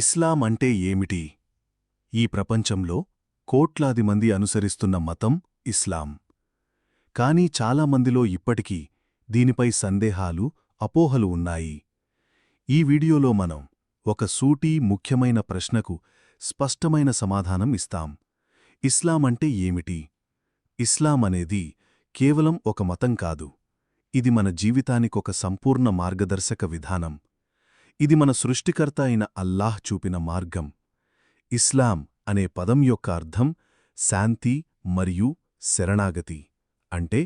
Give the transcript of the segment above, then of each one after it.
ఇస్లాం అంటే ఏమిటి? ఈ ప్రపంచంలో కోట్లాది మంది అనుసరిస్తున్న మతం ఇస్లాం. కానీ చాలామందిలో ఇప్పటికీ దీనిపై సందేహాలు అపోహలు ఉన్నాయి. ఈ వీడియోలో మనం ఒక సూటీ ముఖ్యమైన ప్రశ్నకు స్పష్టమైన సమాధానం ఇస్తాం. ఇస్లాం అంటే ఏమిటి? ఇస్లాం అనేది కేవలం ఒక మతం కాదు. ఇది మన జీవితానికొక సంపూర్ణ మార్గదర్శక విధానం. ఇది మన సృష్టికర్త అయిన అల్లాహ్ చూపిన మార్గం. ఇస్లాం అనే పదం యొక్క అర్థం శాంతి మరియు శరణాగతి. అంటే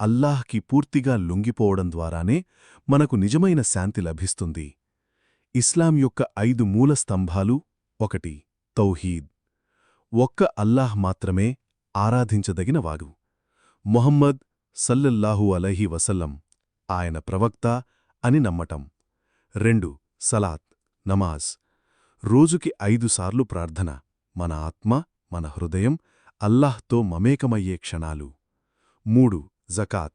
అల్లాహ్కి పూర్తిగా లొంగిపోవడం ద్వారానే మనకు నిజమైన శాంతి లభిస్తుంది. ఇస్లాం యొక్క ఐదు మూల స్తంభాలు ఒకటి తౌహీద్. ఒక్క అల్లాహ్ మాత్రమే ఆరాధించదగినవాడు మొహమ్మద్ సల్లల్లాహు అలహీ వసల్లం ఆయన ప్రవక్త అని నమ్మటం. రెండు సలాత్ నమాజ్. రోజుకి ఐదుసార్లు ప్రార్థన. మన ఆత్మ మన హృదయం అల్లాహ్తో మమేకమయ్యే క్షణాలు. మూడు జకాత్.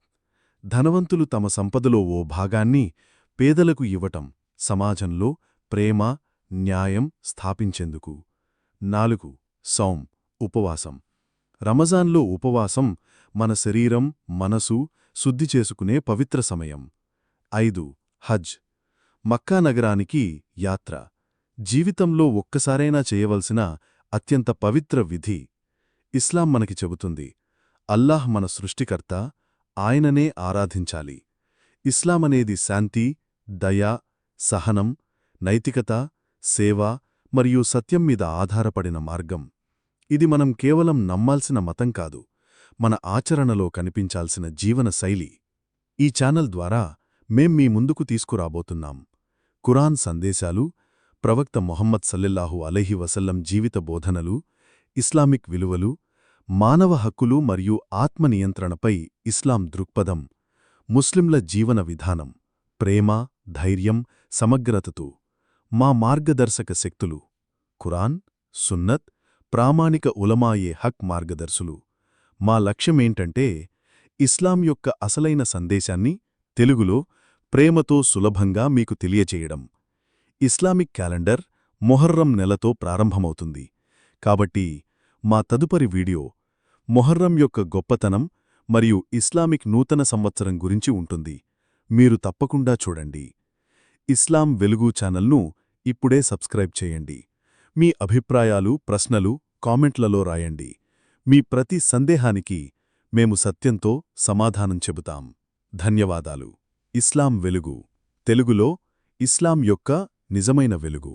ధనవంతులు తమ సంపదలో ఓ భాగాన్ని పేదలకు ఇవ్వటం సమాజంలో ప్రేమ న్యాయం స్థాపించేందుకు. నాలుగు సౌం ఉపవాసం. రమజాన్లో ఉపవాసం మన శరీరం మనసు శుద్ధి చేసుకునే పవిత్ర సమయం. ఐదు హజ్. మక్కా నగరానికి యాత్ర. జీవితంలో ఒక్కసారైనా చేయవలసిన అత్యంత పవిత్ర విధి ఇస్లాం మనకి చెబుతుంది. అల్లాహ్ మన సృష్టికర్త ఆయననే ఆరాధించాలి. ఇస్లామనేది శాంతి దయ సహనం నైతికత సేవ మరియు సత్యం మీద ఆధారపడిన మార్గం. ఇది మనం కేవలం నమ్మాల్సిన మతం కాదు మన ఆచరణలో కనిపించాల్సిన జీవన శైలి. ఈ ఛానల్ ద్వారా మేం మీ ముందుకు తీసుకురాబోతున్నాం. కురాన్ సందేశాలు ప్రవక్త మొహమ్మద్ సల్లెల్లాహు అలహి వసల్లం జీవిత బోధనలు ఇస్లామిక్ విలువలు మానవ హక్కులు మరియు ఆత్మనియంత్రణపై ఇస్లాం దృక్పథం ముస్లింల జీవన విధానం ప్రేమ ధైర్యం సమగ్రతతో మా మార్గదర్శక శక్తులు ఖురాన్ సున్నత్ ప్రామాణిక ఉలమాయే హక్ మార్గదర్శులు. మా లక్ష్యమేంటంటే ఇస్లాం యొక్క అసలైన సందేశాన్ని తెలుగులో ప్రేమతో సులభంగా మీకు తెలియచేయడం. ఇస్లామిక్ క్యాలెండర్ మొహర్రం నెలతో ప్రారంభమవుతుంది. కాబట్టి మా తదుపరి వీడియో మొహర్రం యొక్క గొప్పతనం మరియు ఇస్లామిక్ నూతన సంవత్సరం గురించి ఉంటుంది. మీరు తప్పకుండా చూడండి. ఇస్లాం వెలుగు ఛానల్ను ఇప్పుడే సబ్స్క్రైబ్ చేయండి. మీ అభిప్రాయాలు ప్రశ్నలు కామెంట్లలో రాయండి. మీ ప్రతి సందేహానికి మేము సత్యంతో సమాధానం చెబుతాం. ధన్యవాదాలు. ఇస్లాం వెలుగు. తెలుగులో ఇస్లాం యొక్క నిజమైన వెలుగు.